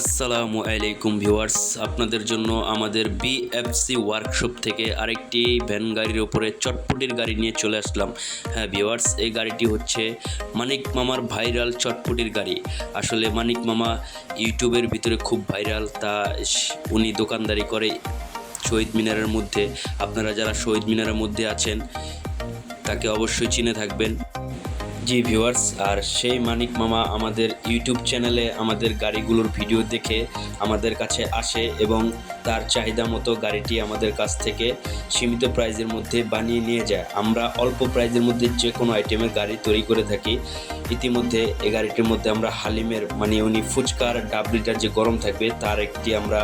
আসসালামু আলাইকুম ভিউয়ার্স। আপনাদের জন্য আমাদের বিএফসি ওয়ার্কশপ থেকে আরেকটি ভ্যান গাড়ির ওপরে চটপটির গাড়ি নিয়ে চলে আসলাম। হ্যাঁ ভিউয়ার্স, এই গাড়িটি হচ্ছে মানিক মামার ভাইরাল চটপটির গাড়ি। আসলে মানিক মামা ইউটিউবের ভিতরে খুব ভাইরাল, তা উনি দোকানদারি করে শহীদ মিনারের মধ্যে। আপনারা যারা শহীদ মিনারের মধ্যে আছেন, তাকে অবশ্যই চিনে থাকবেন। জি ভিউয়ার্স, আর সেই মানিক মামা আমাদের ইউটিউব চ্যানেলে আমাদের গাড়িগুলোর ভিডিও দেখে আমাদের কাছে আসে এবং তার চাহিদা মতো গাড়িটি আমাদের কাছ থেকে সীমিত প্রাইজের মধ্যে বানিয়ে নিয়ে যায়। আমরা অল্প প্রাইজের মধ্যে যে কোনো আইটেমের গাড়ি তৈরি করে থাকি। ইতিমধ্যে এই গাড়িটির মধ্যে আমরা হালিমের মানে উনি ফুচকার ডাব লিটার যে গরম থাকবে, তার একটি আমরা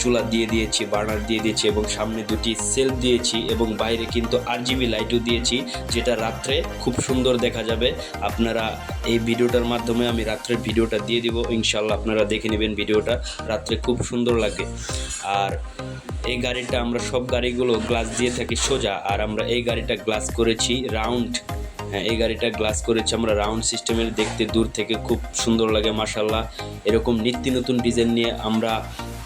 চুলা দিয়ে দিয়েছি, বার্নার দিয়ে দিয়েছি এবং সামনে দুটি সেলফ দিয়েছি এবং বাইরে কিন্তু আরজিবি লাইটও দিয়েছি, যেটা রাত্রে খুব সুন্দর দেখা যাবে। আপনারা এই ভিডিওটার মাধ্যমে আমি রাত্রের ভিডিওটা দিয়ে দিব ইনশাল্লাহ আপনারা দেখে নেবেন ভিডিওটা, রাত্রে খুব সুন্দর লাগে। আর এই গাড়িটা আমরা সব গাড়িগুলো গ্লাস দিয়ে থাকি সোজা, আর আমরা এই গাড়িটা গ্লাস করেছি রাউন্ড। হ্যাঁ এই গাড়িটা গ্লাস করেছি আমরা রাউন্ড সিস্টেমের, দেখতে দূর থেকে খুব সুন্দর লাগে মাসাল্লাহ এরকম নিত্য নতুন ডিজাইন নিয়ে আমরা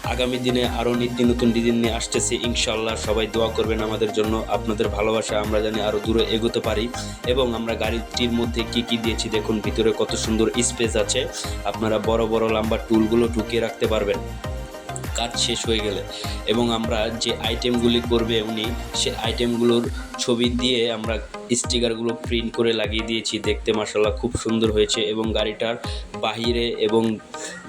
আগামী দিনে আরও নিত্য নতুন ডিজাইন নিয়ে আসতেছি। ইনশাল্লাহ সবাই দোয়া করবেন আমাদের জন্য। আপনাদের ভালোবাসা আমরা জানি আরও দূরে এগোতে পারি। এবং আমরা গাড়িটির মধ্যে কি কি দিয়েছি দেখুন, ভিতরে কত সুন্দর স্পেস আছে। আপনারা বড় বড় লম্বা টুলগুলো ঢুকিয়ে রাখতে পারবেন। কাজ শেষ হয়ে গেলে। এবং আমরা যে আইটেমগুলি করবে উনি, সে আইটেমগুলোর ছবি দিয়ে আমরা স্টিকারগুলো প্রিন্ট করে লাগিয়ে দিয়েছি। দেখতে মাসাল্লাহ খুব সুন্দর হয়েছে এবং গাড়িটার বাহিরে এবং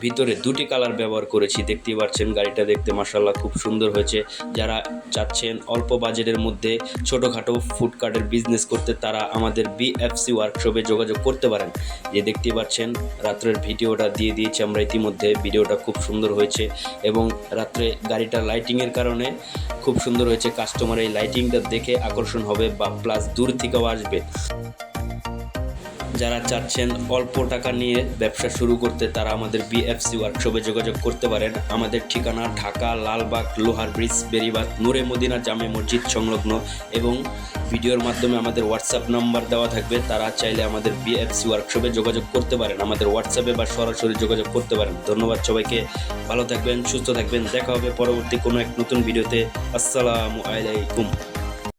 ভিতরে দুটি কালার ব্যবহার করেছি। দেখতেই পাচ্ছেন গাড়িটা দেখতে মাসাল্লাহ খুব সুন্দর হয়েছে। যারা চাচ্ছেন অল্প বাজেটের মধ্যে ছোটোখাটো ফুডকার্টের বিজনেস করতে তারা আমাদের বিএফসি ওয়ার্কশপে যোগাযোগ করতে পারেন। যে দেখতেই পাচ্ছেন রাত্রের ভিডিওটা দিয়ে দিয়েছি আমরা ইতিমধ্যে। ভিডিওটা খুব সুন্দর হয়েছে এবং রাত্রে গাড়িটার লাইটিংয়ের কারণে খুব সুন্দর হয়েছে। কাস্টমার এই লাইটিংটা দেখে আকর্ষণ হবে বা প্লাস দূর থেকেও আসবে যারা চাচ্ছেন অল্প টাকা নিয়ে ব্যবসা শুরু করতে, তারা আমাদের বিএফসি ওয়ার্কশপে যোগাযোগ করতে পারেন। আমাদের ঠিকানা ঢাকা, লালবাগ, লোহার ব্রিজ বেরিবাদ নূরে মদিনা জামে মসজিদ সংলগ্ন এবং ভিডিওর মাধ্যমে আমাদের হোয়াটসঅ্যাপ নাম্বার দেওয়া থাকবে। তারা চাইলে আমাদের বিএফসি ওয়ার্কশপে যোগাযোগ করতে পারেন। আমাদের হোয়াটসঅ্যাপে বা সরাসরি যোগাযোগ করতে পারেন। ধন্যবাদ সবাইকে। ভালো থাকবেন, সুস্থ থাকবেন। দেখা হবে পরবর্তী কোনো এক নতুন ভিডিওতে। আসসালামু আলাইকুম।